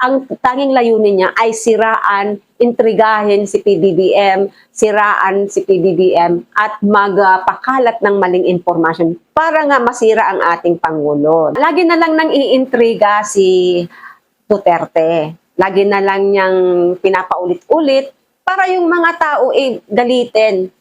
ang tanging layunin niya ay siraan, intrigahin si PBBM, siraan si PBBM at magpakalat ng maling impormasyon para nga masira ang ating Pangulo. Lagi na lang nang iintriga si Duterte. Lagi na lang niyang pinapaulit-ulit para yung mga tao eh galitin.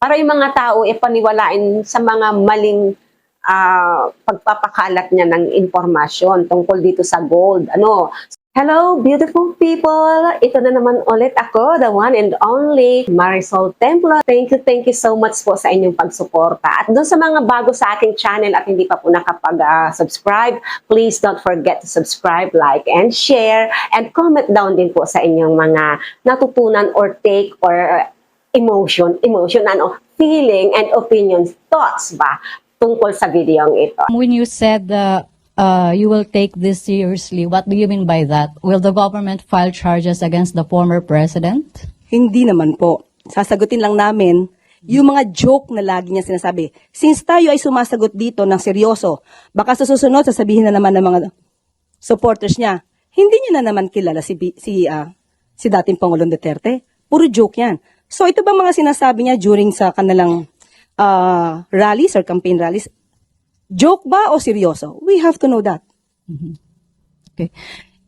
Para yung mga tao eh paniwalain sa mga maling ah, pagpapakalat niya ng impormasyon tungkol dito sa gold. Ano? Hello, beautiful people! Ito na naman ulit ako, the one and only Marisol Templo. Thank you, thank you so much po sa inyong pagsuporta. At doon sa mga bago sa aking channel at hindi pa po nakapag-subscribe, please don't forget to subscribe, like, and share. And comment down din po sa inyong mga natutunan or take or uh, emotion, emotion, ano, feeling and opinions, thoughts ba tungkol sa video ito. When you said uh, uh, you will take this seriously, what do you mean by that? Will the government file charges against the former president? Hindi naman po. Sasagutin lang namin yung mga joke na lagi niya sinasabi. Since tayo ay sumasagot dito ng seryoso, baka sa susunod sasabihin na naman ng mga supporters niya, hindi niya na naman kilala si, si, ah, si dating Pangulong Duterte. Puro joke yan. So ito ba mga sinasabi niya during sa kanilang ah, rallies or campaign rallies? Joke ba o seryoso? We have to know that. Okay.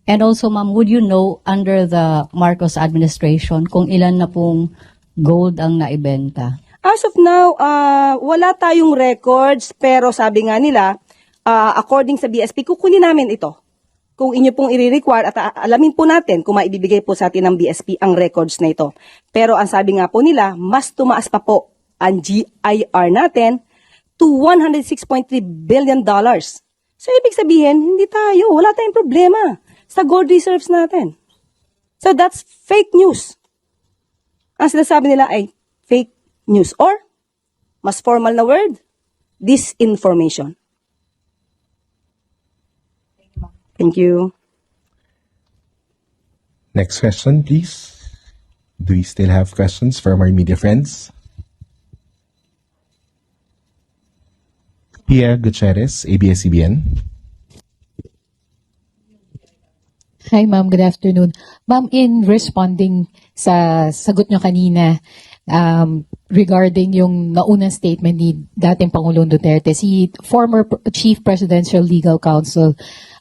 And also, ma'am, would you know under the Marcos administration kung ilan na pong gold ang naibenta? As of now, ah, wala tayong records pero sabi nga nila, ah, according sa BSP, kukunin namin ito. Kung inyo pong i-require at alamin po natin kung maibibigay po sa atin ng BSP ang records na ito. Pero ang sabi nga po nila, mas tumaas pa po ang GIR natin to 106.3 billion dollars. So ibig sabihin, hindi tayo, wala tayong problema sa gold reserves natin. So that's fake news ang sinasabi nila ay fake news or mas formal na word, disinformation. Thank you. Next question, please. Do we still have questions from our media friends? Pierre Gutierrez, ABS-CBN. Hi ma'am, good afternoon. Ma'am, in responding sa sagot nyo kanina um, regarding yung naunang statement ni dating Pangulong Duterte, si former Chief Presidential Legal Counsel,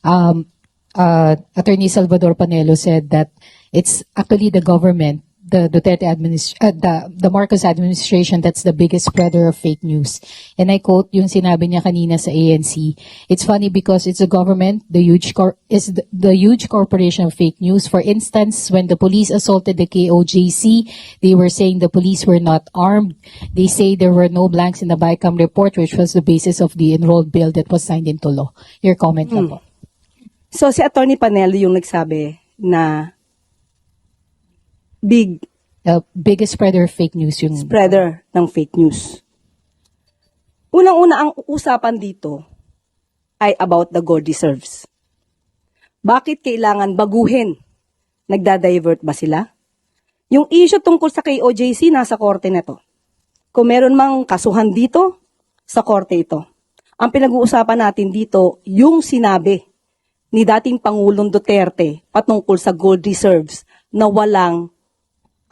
um, uh, Attorney Salvador Panelo said that it's actually the government, the Duterte administration, uh, the, the Marcos administration that's the biggest spreader of fake news. And I quote yung sinabi niya kanina sa ANC, it's funny because it's the government, the huge cor- is the, the huge corporation of fake news. For instance, when the police assaulted the KOJC, they were saying the police were not armed. They say there were no blanks in the BICAM report, which was the basis of the enrolled bill that was signed into law. Your comment na po. So si Attorney Panelo yung nagsabi na big The biggest spreader of fake news yung spreader ng fake news. Unang-una ang usapan dito ay about the gold reserves. Bakit kailangan baguhin? Nagda-divert ba sila? Yung issue tungkol sa KOJC nasa korte na to. Kung meron mang kasuhan dito, sa korte ito. Ang pinag-uusapan natin dito, yung sinabi ni dating Pangulong Duterte patungkol sa gold reserves na walang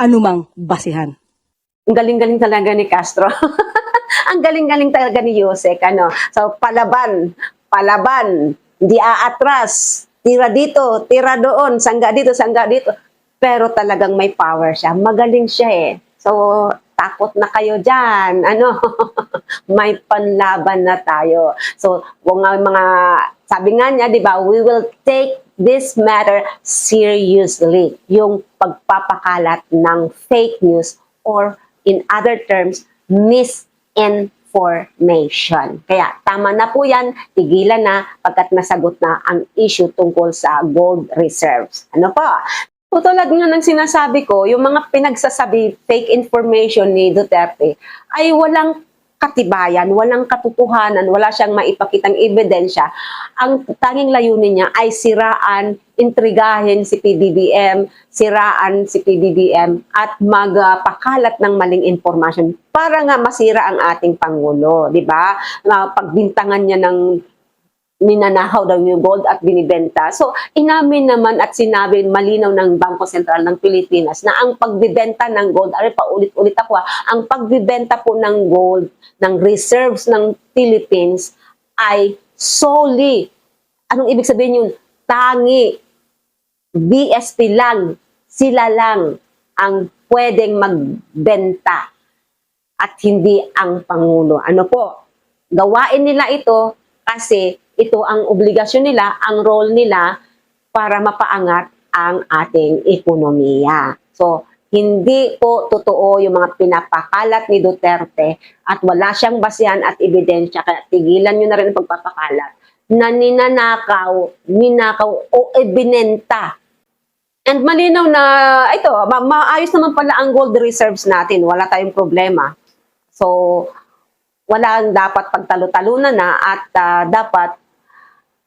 anumang basihan. Ang galing-galing talaga ni Castro. ang galing-galing talaga ni Yusek. Ano? So, palaban, palaban, di aatras, tira dito, tira doon, sangga dito, sangga dito. Pero talagang may power siya. Magaling siya eh. So, takot na kayo dyan. Ano? may panlaban na tayo. So, kung mga, sabi nga niya, di ba, we will take this matter seriously. Yung pagpapakalat ng fake news or in other terms, misinformation. Kaya tama na po yan, tigilan na pagkat nasagot na ang issue tungkol sa gold reserves. Ano po? So, tulad nga ng sinasabi ko, yung mga pinagsasabi, fake information ni Duterte, ay walang katibayan, walang katotohanan, wala siyang maipakitang ebidensya. Ang tanging layunin niya ay siraan, intrigahin si PBBM, siraan si PBBM at magpakalat ng maling impormasyon para nga masira ang ating Pangulo, di ba? Na Pagbintangan niya ng ninanakaw daw yung gold at binibenta. So, inamin naman at sinabi malinaw ng Bangko Sentral ng Pilipinas na ang pagbibenta ng gold, ay paulit-ulit ako, ah, ang pagbibenta po ng gold, ng reserves ng Philippines ay solely, anong ibig sabihin yun? Tangi, BSP lang, sila lang ang pwedeng magbenta at hindi ang Pangulo. Ano po? Gawain nila ito kasi ito ang obligasyon nila, ang role nila para mapaangat ang ating ekonomiya. So, hindi po totoo yung mga pinapakalat ni Duterte at wala siyang basihan at ebidensya kaya tigilan nyo na rin ang pagpapakalat na ninanakaw, ninakaw o ebinenta And malinaw na ito, ma- maayos naman pala ang gold reserves natin. Wala tayong problema. So, wala dapat pagtalo-talunan na at ah, dapat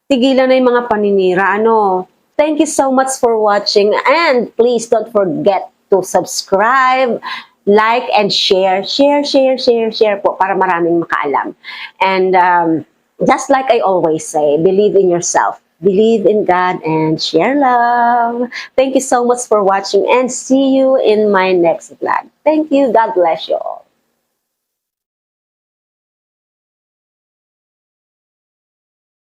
tigilan na yung mga paninira. Ano? Thank you so much for watching and please don't forget to subscribe, like, and share. Share, share, share, share po para maraming makaalam. And um, just like I always say, believe in yourself. Believe in God and share love. Thank you so much for watching and see you in my next vlog. Thank you. God bless you all.